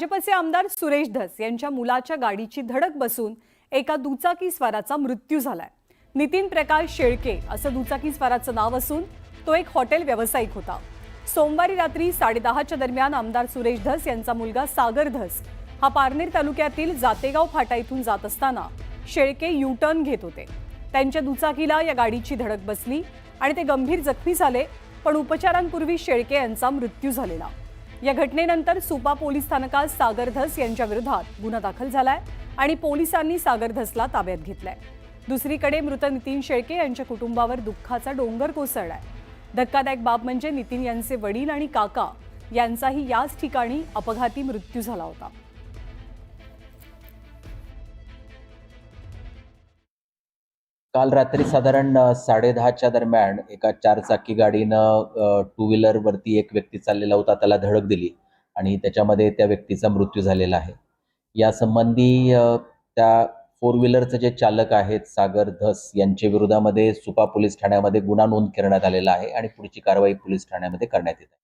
भाजपचे आमदार सुरेश धस यांच्या मुलाच्या गाडीची धडक बसून एका दुचाकी स्वाराचा मृत्यू झालाय. नितीन प्रकाश शेळके असं दुचाकी स्वाराचं नाव असून तो एक हॉटेल व्यावसायिक होता. सोमवारी रात्री साडेदहाच्या दरम्यान आमदार सुरेश धस यांचा मुलगा सागर धस हा पारनेर तालुक्यातील जातेगाव फाटा इथून जात असताना शेळके यू टर्न घेत होते. त्यांच्या दुचाकीला या गाडीची धडक बसली आणि ते गंभीर जखमी झाले पण उपचारांपूर्वी शेळके यांचा मृत्यू झालेला. या घटनेनंतर सुपा पोलीस स्थानकात सागर धस यांच्या विरोधात गुन्हा दाखल झालाय आणि पोलिसांनी सागर धसला ताब्यात घेतलाय. दुसरीकडे मृत नितीन शेळके यांच्या कुटुंबावर दुःखाचा डोंगर कोसळलाय. धक्कादायक बाब म्हणजे नितीन यांचे वडील आणि काका यांचाही याच ठिकाणी अपघाती मृत्यू झाला होता. काल रात्री साधारण साडे साडेदहाच्या दरम्यान एका चारचाकी गाडीनं टू व्हीलर वरती एक व्यक्ती चाललेला होता त्याला धडक दिली आणि त्याच्यामध्ये त्या व्यक्तीचा मृत्यू झालेला आहे. या संबंधी त्या फोर व्हीलरचं जे चालक आहेत सागर धस यांच्या विरोधामध्ये सुपा पोलीस ठाण्यामध्ये गुन्हा नोंद करण्यात आलेला आहे आणि पुढची कारवाई पोलीस ठाण्यामध्ये करण्यात येत आहे.